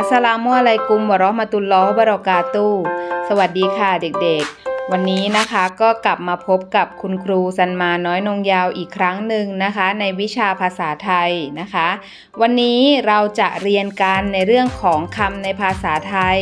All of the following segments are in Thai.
อัสลามุอะลัยกุมวะราะห์มะตุลลอฮ์บะเราะกาตุสวัสดีค่ะเด็กๆ วันนี้นะคะก็กลับมาพบกับคุณครูซันมาน้อยนงยาวอีกครั้งหนึ่งนะคะ ในวิชาภาษาไทยนะคะ วันนี้เราจะเรียนกันในเรื่องของคำในภาษาไทย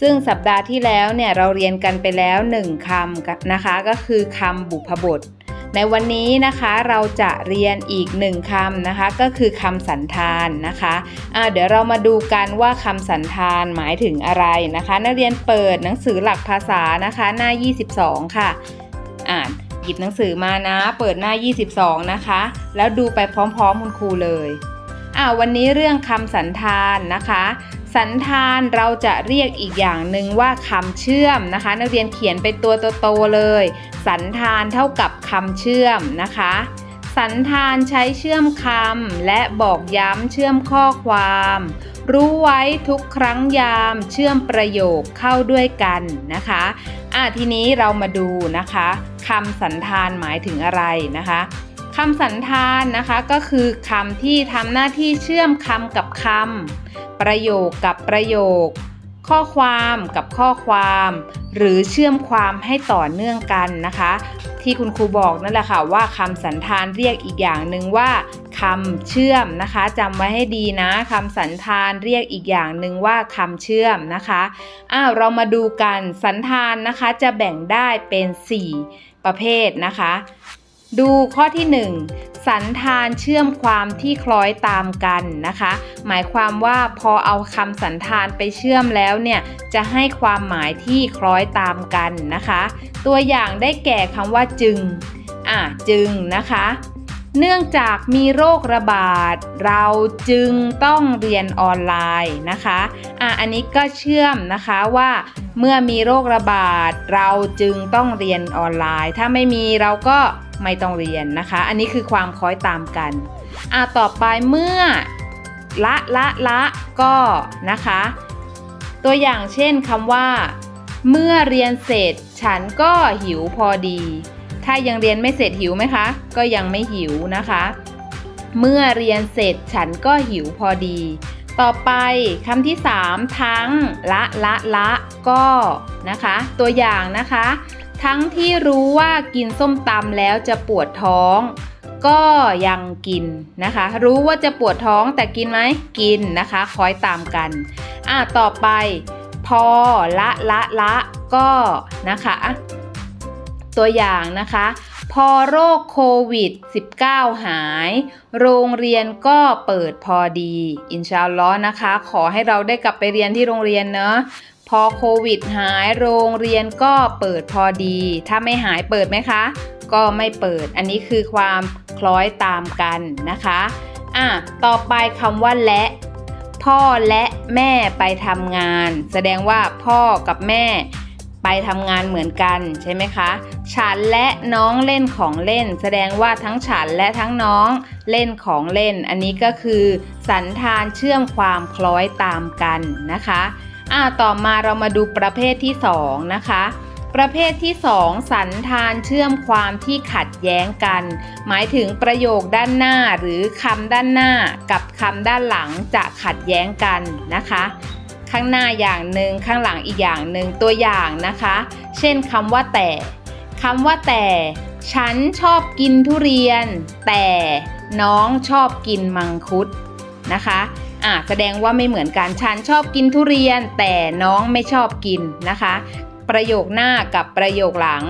ซึ่งสัปดาห์ที่แล้วเนี่ยเราเรียนกันไปแล้วหนึ่งคำนะคะ ก็คือคำบุพบท ในวันนี้นะคะเราจะเรียนอีกหนึ่งคำนะคะก็คือคำสันธานนะคะอ่าเดี๋ยวเรามาดูกันว่าคำสันธานหมายถึงอะไรนะคะ นักเรียนเปิดหนังสือหลักภาษานะคะหน้า 22 ค่ะ อ่านหยิบหนังสือมานะ เปิดหน้า 22 นะคะ แล้วดูไปพร้อมๆคุณครูเลยอ่าวันนี้เรื่องคำสันธานนะคะ สันธานเราจะเรียกอีกอย่างหนึ่งว่าคำเชื่อมนะคะ นักเรียนเขียนเป็นตัวโตๆเลย สันธานเท่ากับคำเชื่อมนะคะ สันธานใช้เชื่อมคำและบอกย้ำเชื่อมข้อความ รู้ไว้ทุกครั้งยามเชื่อมประโยคเข้าด้วยกันนะคะอะทีนี้เรามาดูนะคะคำสันธานหมายถึงอะไรนะคะ คำสันธานนะคะก็คือคำที่ทำหน้าที่เชื่อมคำกับคำประโยคกับประโยค ข้อความกับข้อความ หรือเชื่อมความให้ต่อเนื่องกันนะคะ ที่คุณครูบอกนั่นแหละค่ะว่าคำสันธานเรียกอีกอย่างหนึ่งว่าคำเชื่อมนะคะจำไว้ให้ดีนะคำสันธานเรียกอีกอย่างหนึ่งว่าคำเชื่อมนะคะอ้าวเรามาดูกันสันธานนะคะจะแบ่งได้เป็น 4 ประเภทนะคะ ดูข้อที่ 1 สันธานเชื่อมความที่คล้อยตามกันนะคะ หมายความว่าพอเอาคำสันธานไปเชื่อมแล้วเนี่ยจะให้ความหมายที่คล้อยตามกันนะคะ ตัวอย่างได้แก่คำว่าจึง อะจึงนะคะ เนื่องจากมีโรคระบาด เราจึงต้องเรียนออนไลน์นะคะอะอันนี้ก็เชื่อมนะคะว่า เมื่อมีโรคระบาด เราจึงต้องเรียนออนไลน์ ถ้าไม่มีเราก็ไม่ต้องเรียนนะคะ อันนี้คือความคล้อยตามกันอะต่อไปเมื่อละละละก็นะคะ ตัวอย่างเช่นคำว่า เมื่อเรียนเสร็จฉันก็หิวพอดี ถ้ายังเรียนไม่เสร็จหิวไหมคะ ก็ยังไม่หิวนะคะ เมื่อเรียนเสร็จฉันก็หิวพอดี ต่อไปคำที่ 3 ทั้งละละละก็นะคะ ตัวอย่างนะคะ ทั้งที่รู้ว่ากินส้มตำแล้วจะปวดท้องก็ยังกินนะคะ รู้ว่าจะปวดท้องแต่กินไหมกินนะคะคอยตามกัน อะต่อไป พอละละละก็นะคะ ตัวอย่างนะคะ พอโรคโควิด -19 หาย โรงเรียนก็เปิดพอดี อินชาอัลลอฮ์นะคะ ขอให้เราได้กลับไปเรียนที่โรงเรียนเนอะพอโควิดหายโรงเรียนก็เปิดพอดี ถ้าไม่หายเปิดไหมคะ ก็ไม่เปิด อันนี้คือความคล้อยตามกันนะคะอะต่อไปคำว่าและพ่อและแม่ไปทำงาน แสดงว่าพ่อกับแม่ ไปทำงานเหมือนกันใช่ไหมคะ ฉันและน้องเล่นของเล่น แสดงว่าทั้งฉันและทั้งน้องเล่นของเล่น อันนี้ก็คือ สันธานเชื่อมความคล้อยตามกันนะคะอ่าต่อมาเรามาดูประเภทที่2นะคะ ประเภทที่ 2 สันธานเชื่อมความที่ขัดแย้งกัน หมายถึงประโยคด้านหน้าหรือคำด้านหน้ากับคำด้านหลังจะขัดแย้งกันนะคะ ข้างหน้าอย่างหนึ่งข้างหลังอีกอย่างหนึ่งตัวอย่างนะคะ เช่นคำว่าแต่คำว่าแต่ ฉันชอบกินทุเรียน แต่น้องชอบกินมังคุดนะคะอะแสดงว่าไม่เหมือนกัน ฉันชอบกินทุเรียน แต่น้องไม่ชอบกินนะคะ ประโยคหน้ากับประโยคหลัง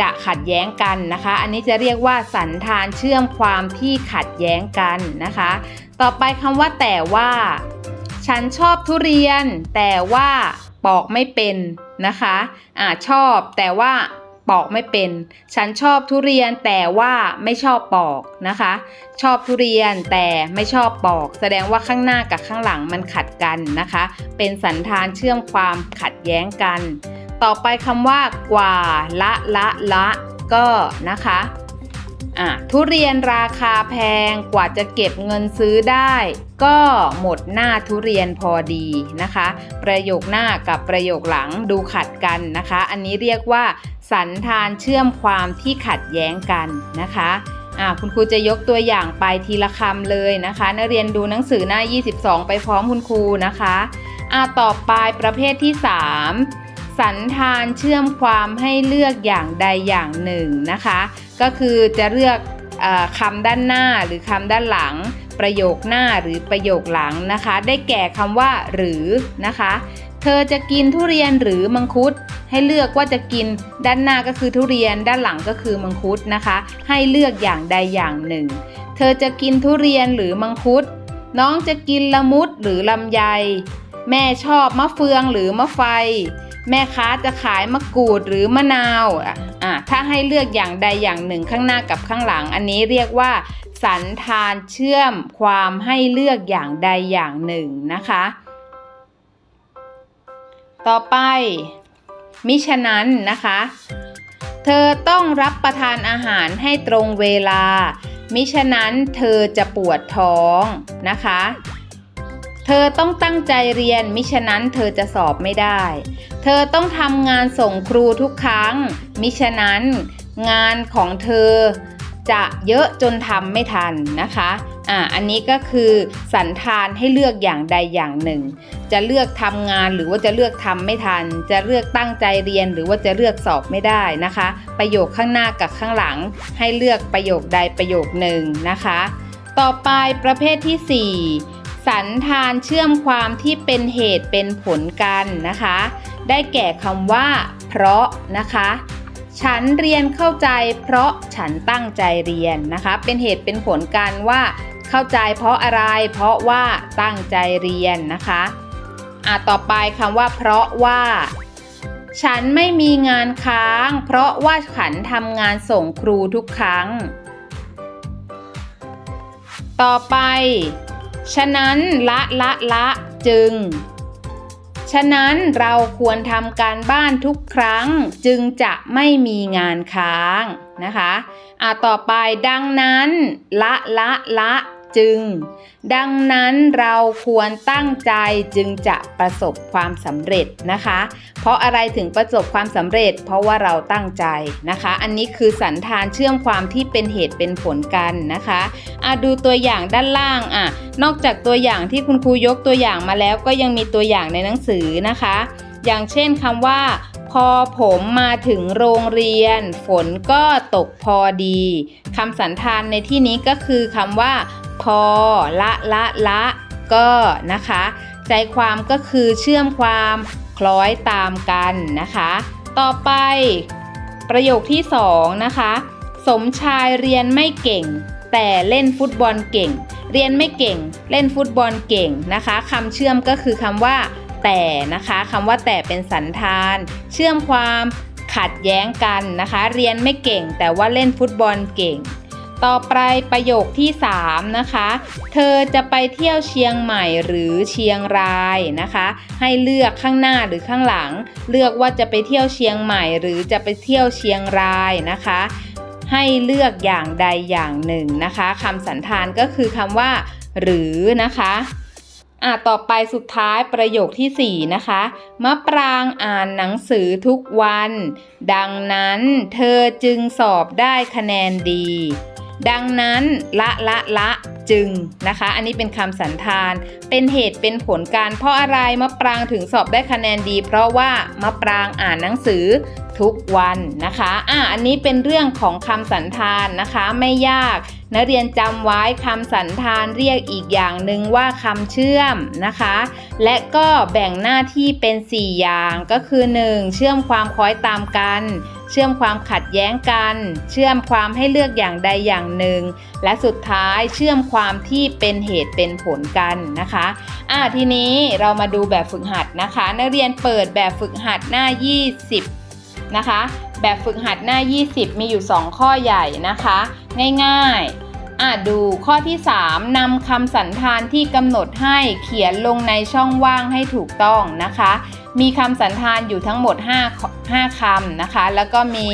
จะขัดแย้งกันนะคะ อันนี้จะเรียกว่าสันธานเชื่อมความที่ขัดแย้งกันนะคะ ต่อไปคำว่าแต่ว่า ฉันชอบทุเรียน แต่ว่าปอกไม่เป็นนะคะอ่าชอบแต่ว่าปอกไม่เป็น ฉันชอบทุเรียนแต่ว่าไม่ชอบปอกนะคะ ชอบทุเรียนแต่ไม่ชอบปอก แสดงว่าข้างหน้ากับข้างหลังมันขัดกันนะคะ เป็นสันธานเชื่อมความขัดแย้งกัน ต่อไปคำว่ากว่าละละละ ก็นะคะ อะทุเรียนราคาแพงกว่าจะเก็บเงินซื้อได้ ก็หมดหน้าทุเรียนพอดีนะคะ ประโยคหน้ากับประโยคหลังดูขัดกันนะคะ อันนี้เรียกว่า สันธานเชื่อมความที่ขัดแย้งกันนะคะอ่าคุณครูจะยกตัวอย่างไปทีละคำเลยนะคะนักเรียนดูหนังสือหน้า 22 ไปพร้อมคุณครูนะคะอะต่อไปประเภทที่ 3 สันธานเชื่อมความให้เลือกอย่างใดอย่างหนึ่งนะคะ ก็คือจะเลือกอคำด้านหน้าหรือคำด้านหลัง ประโยคหน้าหรือประโยคหลังนะคะ ได้แก่คำว่าหรือนะคะ เธอจะกินทุเรียนหรือมังคุด ให้เลือกว่าจะกินด้านหน้าก็คือทุเรียนด้านหลังก็คือมังคุดนะคะ ให้เลือกอย่างใดอย่างหนึ่ง เธอจะกินทุเรียนหรือมังคุด น้องจะกินละมุดหรือลำไย แม่ชอบมะเฟืองหรือมะไฟ แม่ค้าจะขายมะกรูดหรือมะนาวอะถ้าให้เลือกอย่างใดอย่างหนึ่งข้างหน้ากับข้างหลัง อันนี้เรียกว่า สันธานเชื่อมความให้เลือกอย่างใดอย่างหนึ่งนะคะ ต่อไป มิฉะนั้นนะคะ เธอต้องรับประทานอาหารให้ตรงเวลา มิฉะนั้นเธอจะปวดท้องนะคะ เธอต้องตั้งใจเรียนมิฉะนั้นเธอจะสอบไม่ได้ เธอต้องทำงานส่งครูทุกครั้ง มิฉะนั้น งานของเธอจะเยอะจนทำไม่ทันนะคะ อ่า อันนี้ก็คือสันธานให้เลือกอย่างใดอย่างหนึ่ง จะเลือกทำงานหรือว่าจะเลือกทำไม่ทัน จะเลือกตั้งใจเรียนหรือว่าจะเลือกสอบไม่ได้นะคะ ประโยคข้างหน้ากับข้างหลัง ให้เลือกประโยคใดประโยคหนึ่งนะคะ ต่อไปประเภทที่ 4 สันธานเชื่อมความที่เป็นเหตุเป็นผลกันนะคะ ได้แก่คำว่า เพราะนะคะ ฉันเรียนเข้าใจ เพราะฉันตั้งใจเรียนนะคะ เป็นเหตุเป็นผลกันว่า เข้าใจเพราะอะไร เพราะว่าตั้งใจเรียนนะคะอะต่อไปคำว่า เพราะว่า ฉันไม่มีงานค้าง เพราะว่าฉันทำงานส่งครูทุกครั้ง ต่อไป ฉะนั้นละละละจึง ฉะนั้นเราควรทำการบ้านทุกครั้งจึงจะไม่มีงานค้างนะคะ อะต่อไปดังนั้น ละละละ จึง ดังนั้นเราควรตั้งใจจึงจะประสบความสำเร็จนะคะ เพราะอะไรถึงประสบความสำเร็จ เพราะว่าเราตั้งใจนะคะ อันนี้คือสันธานเชื่อมความที่เป็นเหตุเป็นผลกันนะคะอะดูตัวอย่างด้านล่างอะนอกจากตัวอย่างที่คุณครูยกตัวอย่างมาแล้วก็ยังมีตัวอย่างในหนังสือนะคะ อย่างเช่นคำว่าพอผมมาถึงโรงเรียน ฝนก็ตกพอดีคำสันธานในที่นี้ก็คือคำว่า พอละละละก็นะคะ ใจความก็คือเชื่อมความคล้อยตามกันนะคะ ต่อไป ประโยคที่สองนะคะ สมชายเรียนไม่เก่ง แต่เล่นฟุตบอลเก่ง เรียนไม่เก่ง เล่นฟุตบอลเก่งนะคะคำเชื่อมก็คือคำว่า แต่นะคะคำว่าแต่เป็นสันธาน เชื่อมความขัดแย้งกันนะคะ เรียนไม่เก่ง แต่ว่าเล่นฟุตบอลเก่ง ต่อไปประโยคที่ 3 นะคะ เธอจะไปเที่ยวเชียงใหม่หรือเชียงรายนะคะ ให้เลือกข้างหน้าหรือข้างหลัง เลือกว่าจะไปเที่ยวเชียงใหม่ หรือจะไปเที่ยวเชียงรายนะคะ ให้เลือกอย่างใดอย่างหนึ่งนะคะคำสันธานก็คือคำว่า หรือนะคะอะต่อไปสุดท้ายประโยคที่ 4 นะคะ มะปรางอ่านหนังสือทุกวัน ดังนั้นเธอจึงสอบได้คะแนนดี ดังนั้นละละละจึงนะคะ อันนี้เป็นคำสันธาน เป็นเหตุเป็นผลการ เพราะอะไรมะปรางถึงสอบได้คะแนนดี เพราะว่ามะปรางอ่านหนังสือทุกวันนะคะอะอันนี้เป็นเรื่องของคำสันธานนะคะ ไม่ยาก นักเรียนจำไว้คำสันธานเรียกอีกอย่างหนึ่งว่าคำเชื่อมนะคะ และก็แบ่งหน้าที่เป็น 4 อย่างก็คือ 1. เชื่อมความคล้อยตามกัน เชื่อมความขัดแย้งกัน เชื่อมความให้เลือกอย่างใดอย่างหนึ่ง และสุดท้ายเชื่อมความที่เป็นเหตุเป็นผลกันนะคะอ่าทีนี้เรามาดูแบบฝึกหัดนะคะ นักเรียนเปิดแบบฝึกหัดหน้า 20 นะคะ แบบฝึกหัดหน้า 20 มีอยู่ 2 ข้อใหญ่นะคะ ง่ายๆ อะดูข้อที่3นำคำสันธานที่กำหนดให้เขียนลงในช่องว่างให้ถูกต้องนะคะ มีคำสันธานอยู่ทั้งหมด 5 5คำนะคะ แล้วก็มี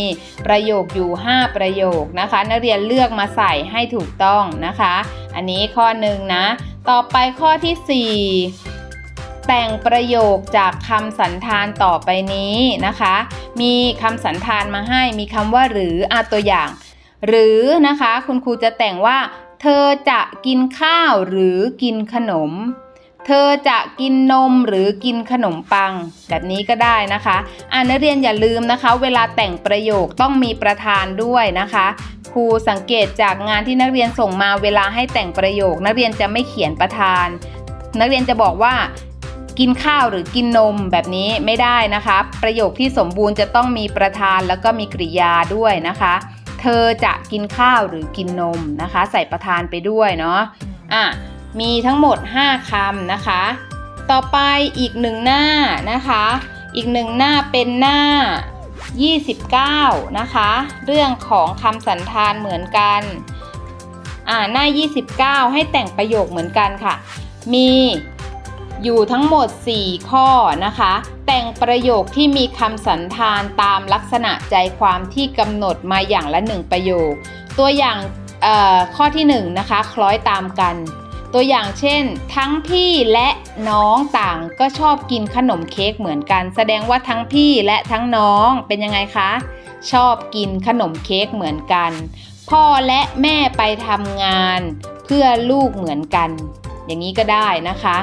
ประโยคอยู่ 5 ประโยคนะคะ นักเรียนเลือกมาใส่ให้ถูกต้องนะคะ อันนี้ข้อหนึ่งนะ ต่อไปข้อที่ 4แต่งประโยคจากคำสันธานต่อไปนี้นะคะ มีคำสันธานมาให้ มีคำว่าหรืออาตัวอย่าง หรือนะคะคุณครูจะแต่งว่า เธอจะกินข้าวหรือกินขนม เธอจะกินนมหรือกินขนมปัง แบบนี้ก็ได้นะคะอ่านักเรียนอย่าลืมนะคะ เวลาแต่งประโยคต้องมีประธานด้วยนะคะครูสังเกตจากงานที่นักเรียนส่งมาเวลาให้แต่งประโยค นักเรียนจะไม่เขียนประธาน นักเรียนจะบอกว่า กินข้าวหรือกินนมแบบนี้ไม่ได้นะคะ ประโยคที่สมบูรณ์จะต้องมีประธานแล้วก็มีกริยาด้วยนะคะ เธอจะกินข้าวหรือกินนมนะคะ ใส่ประธานไปด้วยเนาะอะมีทั้งหมด 5คำนะคะ ต่อไปอีกหนึ่งหน้านะคะ อีกหนึ่งหน้าเป็นหน้า 29 นะคะ เรื่องของคำสันธานเหมือนกัน อ่าหน้า 29 ให้แต่งประโยคเหมือนกันค่ะ มี อยู่ทั้งหมด 4 ข้อนะคะ แต่งประโยคที่มีคำสันธานตามลักษณะใจความที่กำหนดมาอย่างละ1ประโยค ตัวอย่างข้อที่1นะคะคล้อยตามกัน ตัวอย่างเช่น ทั้งพี่และน้องต่างก็ชอบกินขนมเค้กเหมือนกัน แสดงว่าทั้งพี่และทั้งน้องเป็นยังไงคะชอบกินขนมเค้กเหมือนกัน พ่อและแม่ไปทำงานเพื่อลูกเหมือนกัน อย่างนี้ก็ได้นะคะ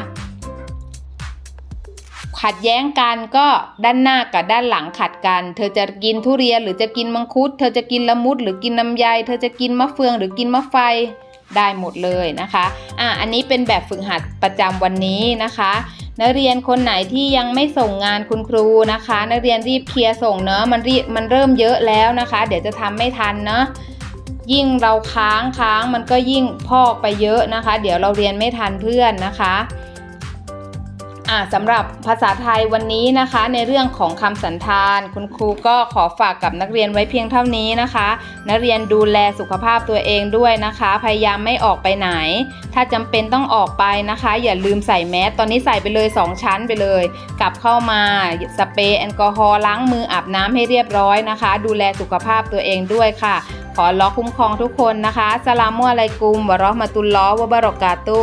ขัดแย้งกันก็ด้านหน้ากับด้านหลังขัดกัน เธอจะกินทุเรียนหรือจะกินมังคุด เธอจะกินละมุดหรือกินลำไย เธอจะกินมะเฟืองหรือกินมะไฟได้หมดเลยนะคะ อะ อันนี้เป็นแบบฝึกหัดประจำวันนี้นะคะ นักเรียนคนไหนที่ยังไม่ส่งงานคุณครูนะคะ นักเรียนรีบเคลียร์ส่งเนอะมันรีมันเริ่มเยอะแล้วนะคะ เดี๋ยวจะทำไม่ทันเนอะยิ่งเราค้างค้างมันก็ยิ่งพอกไปเยอะนะคะ เดี๋ยวเราเรียนไม่ทันเพื่อนนะคะ สำหรับภาษาไทยวันนี้นะคะ ในเรื่องของคำสันธาน คุณครูก็ขอฝากกับนักเรียนไว้เพียงเท่านี้นะคะ นักเรียนดูแลสุขภาพตัวเองด้วยนะคะ พยายามไม่ออกไปไหน ถ้าจำเป็นต้องออกไปนะคะ อย่าลืมใส่แมสตอนนี้ใส่ไปเลย 2 ชั้นไปเลย กลับเข้ามาสเปรย์แอลกอฮอล์ล้างมืออาบน้ำให้เรียบร้อยนะคะ ดูแลสุขภาพตัวเองด้วยค่ะ ขอล็อกคุ้มครองทุกคนนะคะสลามอะลัยกุมวะราะห์มะตุลลอฮ์วะบะเราะกาตุ